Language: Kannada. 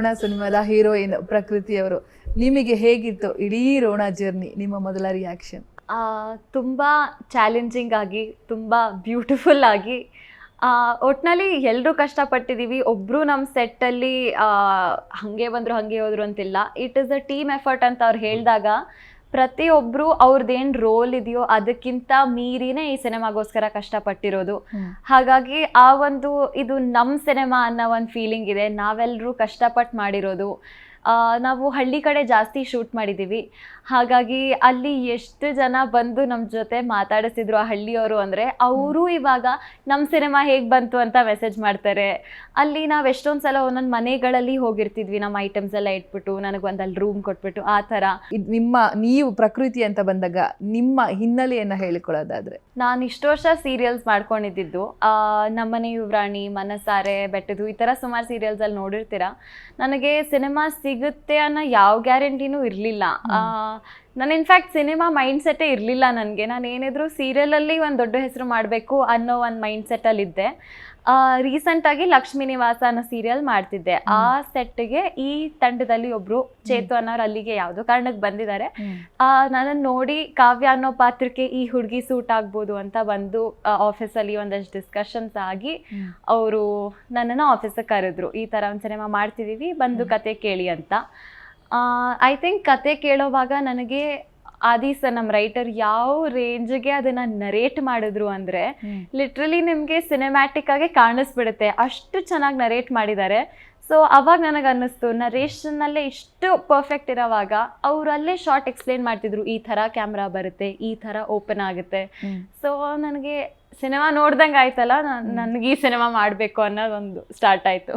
ರೋಣ ಸಿನಿಮಾದ ಹೀರೋಯಿನ್ ಪ್ರಕೃತಿಯವರು ನಿಮಗೆ ಹೇಗಿತ್ತು ಇಡೀ ರೋಣ ಜರ್ನಿ ನಿಮ್ಮ ಮೊದಲ ರಿಯಾಕ್ಷನ್ ತುಂಬ ಚಾಲೆಂಜಿಂಗ್ ಆಗಿ ತುಂಬ ಬ್ಯೂಟಿಫುಲ್ ಆಗಿ. ಆ, ಒಟ್ನಲ್ಲಿ ಎಲ್ಲರೂ ಕಷ್ಟಪಟ್ಟಿದ್ದೀವಿ ಒಬ್ಬರು ನಮ್ಮ ಸೆಟ್ಟಲ್ಲಿ ಹಾಗೆ ಬಂದರು ಹಾಗೆ ಹೋದರು ಅಂತಿಲ್ಲ. It is a team effort ಅಂತ ಅವ್ರು ಹೇಳಿದಾಗ ಪ್ರತಿಯೊಬ್ಬರು ಅವ್ರದ್ದೇನು ರೋಲ್ ಇದೆಯೋ ಅದಕ್ಕಿಂತ ಮೀರಿನೇ ಈ ಸಿನಿಮಾಗೋಸ್ಕರ ಕಷ್ಟಪಟ್ಟಿರೋದು. ಹಾಗಾಗಿ ಆ ಒಂದು ಇದು ನಮ್ಮ ಸಿನಿಮಾ ಅನ್ನೋ ಒಂದು ಫೀಲಿಂಗ್ ಇದೆ. ನಾವೆಲ್ಲರೂ ಕಷ್ಟಪಟ್ಟು ಮಾಡಿರೋದು. ನಾವು ಹಳ್ಳಿ ಕಡೆ ಜಾಸ್ತಿ ಶೂಟ್ ಮಾಡಿದ್ದೀವಿ ಹಾಗಾಗಿ ಅಲ್ಲಿ ಎಷ್ಟು ಜನ ಬಂದು ನಮ್ಮ ಜೊತೆ ಮಾತಾಡಿಸಿದ್ರು ಆ ಹಳ್ಳಿಯವರು ಅಂದರೆ ಅವರು ಇವಾಗ ನಮ್ಮ ಸಿನಿಮಾ ಹೇಗೆ ಬಂತು ಅಂತ ಮೆಸೇಜ್ ಮಾಡ್ತಾರೆ. ಅಲ್ಲಿ ನಾವು ಎಷ್ಟೊಂದು ಸಲ ಒಂದೊಂದು ಮನೆಗಳಲ್ಲಿ ಹೋಗಿರ್ತಿದ್ವಿ. ನಮ್ಮ ಐಟಮ್ಸ್ ಎಲ್ಲ ಇಟ್ಬಿಟ್ಟು ನನಗೆ ಒಂದು ಅಲ್ಲಿ ರೂಮ್ ಕೊಟ್ಬಿಟ್ಟು ಆ ಥರ. ಇದು ನಿಮ್ಮ ನೀವು ಪ್ರಕೃತಿ ಅಂತ ಬಂದಾಗ ನಿಮ್ಮ ಹಿನ್ನೆಲೆಯನ್ನು ಹೇಳಿಕೊಳ್ಳೋದಾದರೆ? ನಾನು ಇಷ್ಟು ವರ್ಷ ಸೀರಿಯಲ್ಸ್ ಮಾಡ್ಕೊಂಡಿದ್ದು ನಮ್ಮನೆ ಯುವರಾಣಿ ಮನಸಾರೆ ಬೆಟ್ಟದು ಈ ಥರ ಸುಮಾರು ಸೀರಿಯಲ್ಸಲ್ಲಿ ನೋಡಿರ್ತೀರ? ನನಗೆ ಸಿನಿಮಾ ಸಿಗುತ್ತೆ ಅನ್ನೋ ಯಾವ ಗ್ಯಾರಂಟಿನೂ ಇರಲಿಲ್ಲ. ನಾನು ಇನ್ಫ್ಯಾಕ್ಟ್ ಸಿನಿಮಾ ಮೈಂಡ್ ಸೆಟ್ಟೇ ಇರಲಿಲ್ಲ ನನಗೆ. ನಾನು ಏನಿದ್ರು ಸೀರಿಯಲಲ್ಲಿ ಒಂದು ದೊಡ್ಡ ಹೆಸರು ಮಾಡಬೇಕು ಅನ್ನೋ ಒಂದು ಮೈಂಡ್ ಸೆಟ್ಟಲ್ಲಿದ್ದೆ ರೀಸೆಂಟಾಗಿ ಲಕ್ಷ್ಮೀ ನಿವಾಸ ಅನ್ನೋ ಸೀರಿಯಲ್ ಮಾಡ್ತಿದ್ದೆ. ಆ ಸೆಟ್ಗೆ ಈ ತಂಡದಲ್ಲಿ ಒಬ್ರು ಚೇತು ಅನ್ನೋರು ಅಲ್ಲಿಗೆ ಯಾವುದೋ ಕಾರಣಕ್ಕೆ ಬಂದಿದ್ದಾರೆ. ನನ್ನನ್ನು ನೋಡಿ ಕಾವ್ಯ ಅನ್ನೋ ಪಾತ್ರಕ್ಕೆ ಈ ಹುಡುಗಿ ಸೂಟ್ ಆಗ್ಬೋದು ಅಂತ ಬಂದು ಆಫೀಸಲ್ಲಿ ಒಂದಷ್ಟು ಡಿಸ್ಕಷನ್ಸ್ ಆಗಿ ಅವರು ನನ್ನನ್ನು ಆಫೀಸಿಗೆ ಕರೆದ್ರು. ಈ ಥರ ಒಂದು ಸಿನಿಮಾ ಮಾಡ್ತಿದ್ದೀವಿ ಬಂದು ಕತೆ ಕೇಳಿ ಅಂತ. ಐ ಥಿಂಕ್ ಕತೆ ಕೇಳೋವಾಗ ನನಗೆ ಆದಿ ಸರ್ ನಮ್ಮ ರೈಟರ್ ಯಾವ ರೇಂಜ್ಗೆ ಅದನ್ನು ನರೇಟ್ ಮಾಡಿದ್ರು ಅಂದರೆ ಲಿಟ್ರಲಿ ನಿಮಗೆ ಸಿನಿಮ್ಯಾಟಿಕ್ ಆಗಿ ಕಾಣಿಸ್ಬಿಡುತ್ತೆ. ಅಷ್ಟು ಚೆನ್ನಾಗಿ ನರೇಟ್ ಮಾಡಿದ್ದಾರೆ. ಸೊ ಅವಾಗ ನನಗೆ ಅನ್ನಿಸ್ತು ನರೇಷನ್ನಲ್ಲೇ ಇಷ್ಟು ಪರ್ಫೆಕ್ಟ್ ಇರೋವಾಗ ಅವರಲ್ಲೇ ಶಾರ್ಟ್ ಎಕ್ಸ್ಪ್ಲೇನ್ ಮಾಡ್ತಿದ್ರು ಈ ಥರ ಕ್ಯಾಮ್ರಾ ಬರುತ್ತೆ ಈ ಥರ ಓಪನ್ ಆಗುತ್ತೆ. ಸೊ ನನಗೆ ಸಿನಿಮಾ ನೋಡ್ದಂಗೆ ಆಯ್ತಲ್ಲ ನನಗೆ ಈ ಸಿನಿಮಾ ಮಾಡಬೇಕು ಅನ್ನೋದೊಂದು ಸ್ಟಾರ್ಟ್ ಆಯಿತು.